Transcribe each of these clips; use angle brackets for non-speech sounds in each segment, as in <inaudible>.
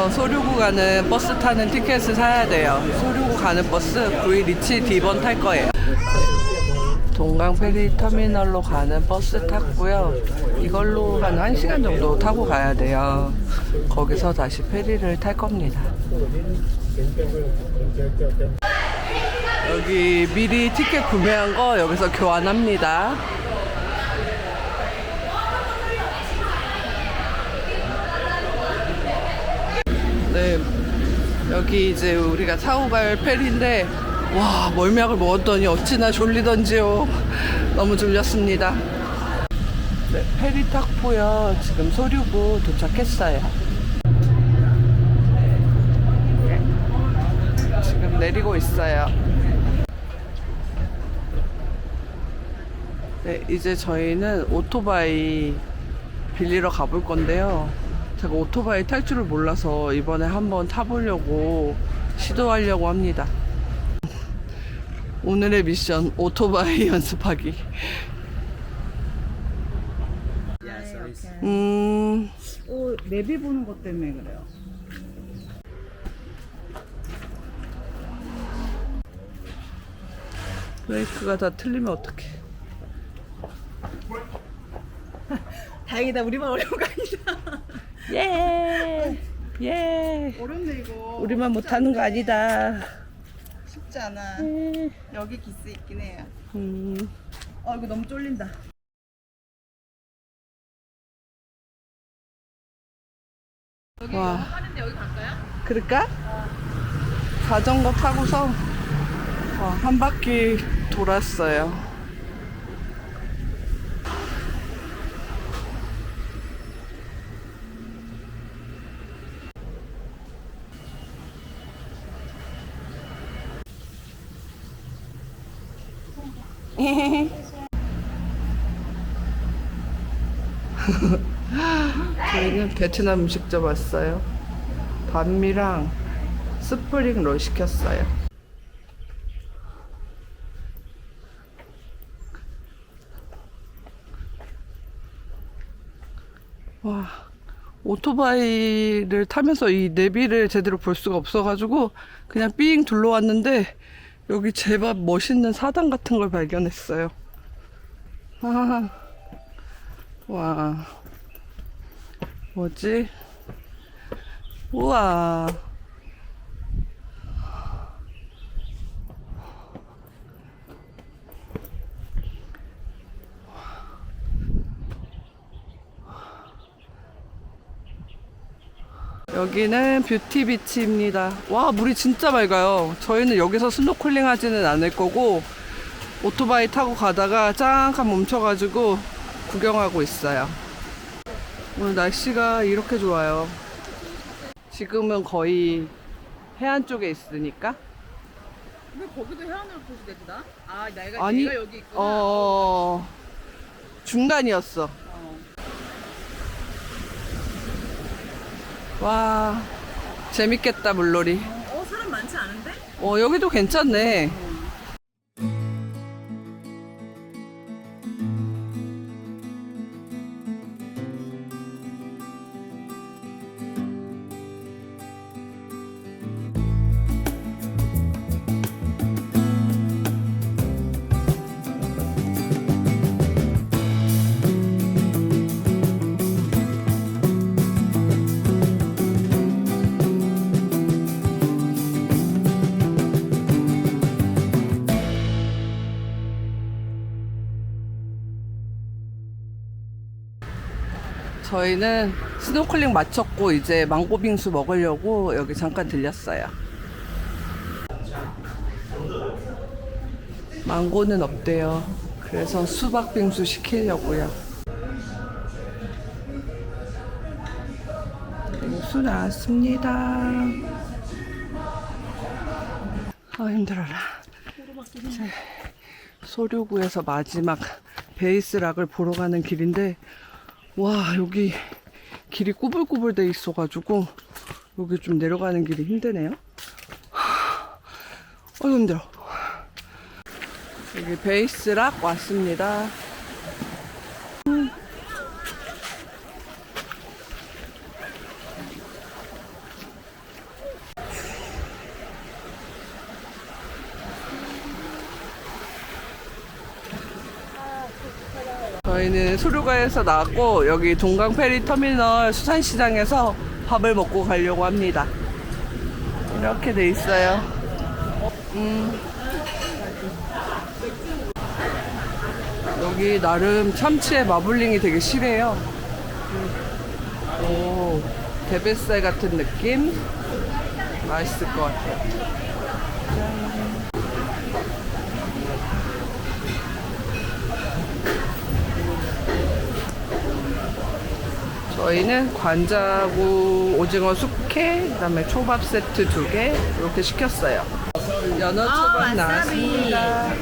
여기서 소류구 가는 버스 타는 티켓을 사야 돼요. 소류구 가는 버스 92127 D번 탈 거예요. 동강 페리 터미널로 가는 버스 탔고요. 이걸로 한 1시간 정도 타고 가야 돼요. 거기서 다시 페리를 탈 겁니다. 여기 미리 티켓 구매한 거 여기서 교환합니다. 네, 여기 이제 우리가 타고 갈 페리인데 와 멀미약을 먹었더니 어찌나 졸리던지요. 너무 졸렸습니다. 네, 페리 탔고요. 지금 소류구 도착했어요. 지금 내리고 있어요. 네, 이제 저희는 오토바이 빌리러 가볼 건데요. 제가 오토바이 탈 줄을 몰라서 이번에 한번 타보려고 시도하려고 합니다. 오늘의 미션 오토바이 <laughs> 연습하기. 음, 어, 내비 보는 것 때문에 그래요. 브레이크가 다 틀리면 어떡해. <laughs> 다행이다, 우리만 어려운 거 아니다. 예! 예! 어렵네, 이거. 우리만 못하는 거 아니다. 쉽지 않아. 여기 기스 있긴 해요. 음, 어, 이거 너무 쫄린다. 와. 하는데 여기 갈까요? 그럴까? 자전거 타고서 어, 한 바퀴 돌았어요. <laughs> 저희는 베트남 음식점 왔어요. 반미랑 스프링 롤 시켰어요. 와, 오토바이를 타면서 이 내비를 제대로 볼 수가 없어가지고 그냥 삥 둘러왔는데 여기 제법 멋있는 사당 같은 걸 발견했어요. 아, 와. 뭐지? 우와. 여기는 뷰티 비치입니다. 와, 물이 진짜 맑아요. 저희는 여기서 스노클링 하지는 않을 거고, 오토바이 타고 가다가 잠깐 멈춰가지고 구경하고 있어요. 오늘 날씨가 이렇게 좋아요. 지금은 거의 해안 쪽에 있으니까. 왜 거기도 해안으로 표시되지, 나? 아, 내가, 아니, 내가 여기 있구나. 어, 중간이었어. 와, 재밌겠다, 물놀이. 어, 사람 많지 않은데? 어, 여기도 괜찮네. 저희는 스노클링 마쳤고 이제 망고빙수 먹으려고 여기 잠깐 들렸어요. 망고는 없대요. 그래서 수박빙수 시키려고요. 빙수 나왔습니다. 아 힘들어라. 소류구에서 마지막 베이스락을 보러 가는 길인데 와 여기 길이 꾸불꾸불 돼 있어가지고 여기 좀 내려가는 길이 힘드네요. 어이 힘들어. 여기 베이스락 왔습니다. 저희는 수류가에서 나왔고 여기 동강 페리 터미널 수산시장에서 밥을 먹고 가려고 합니다. 이렇게 돼 있어요. 음. 여기 나름 참치의 마블링이 되게 실해요. 오, 대뱃살 같은 느낌? 맛있을 것 같아요. 저희는 관자구 오징어 숙회, 그다음에 초밥 세트 두 개 이렇게 시켰어요. 연어 초밥 와사비. 나왔습니다.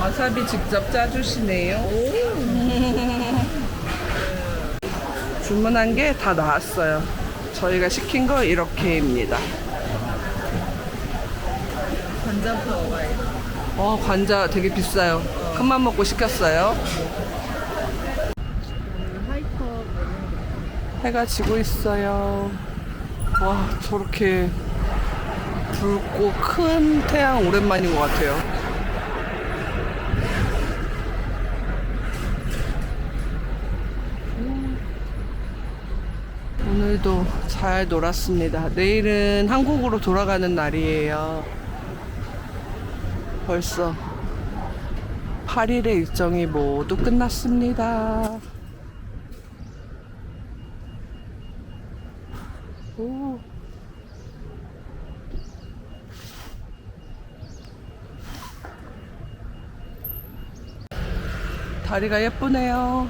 와사비 직접 짜주시네요. <laughs> 주문한 게 다 나왔어요. 저희가 시킨 거 이렇게입니다. 관자부터 먹어야겠다. 어, 관자 되게 비싸요. 큰맘 먹고 시켰어요. 하이퍼 해가 지고 있어요. 와, 저렇게 붉고 큰 태양 오랜만인 것 같아요. 음. 오늘도 잘 놀았습니다. 내일은 한국으로 돌아가는 날이에요. 벌써 8일의 일정이 모두 끝났습니다. 오. 다리가 예쁘네요.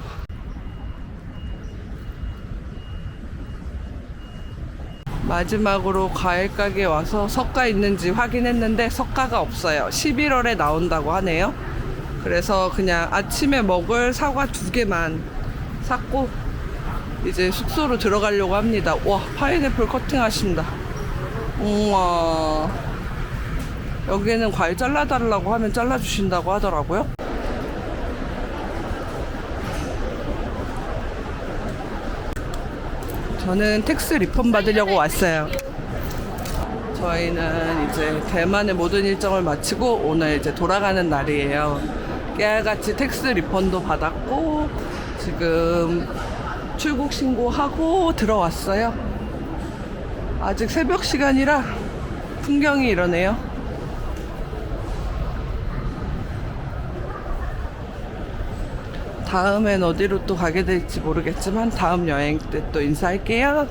마지막으로 과일 가게 와서 석가 있는지 확인했는데 석가가 없어요. 11월에 나온다고 하네요. 그래서 그냥 아침에 먹을 사과 두 개만 샀고 이제 숙소로 들어가려고 합니다. 와, 파인애플 커팅 하신다. 우와. 여기는 과일 잘라달라고 하면 잘라주신다고 하더라고요. 저는 텍스 리펀 받으려고 왔어요. 저희는 이제 대만의 모든 일정을 마치고 오늘 이제 돌아가는 날이에요. 깨알같이 텍스 리펀도 받았고 지금 출국 신고하고 들어왔어요. 아직 새벽 시간이라 풍경이 이러네요. 다음엔 어디로 또 가게 될지 모르겠지만 다음 여행 때 또 인사할게요.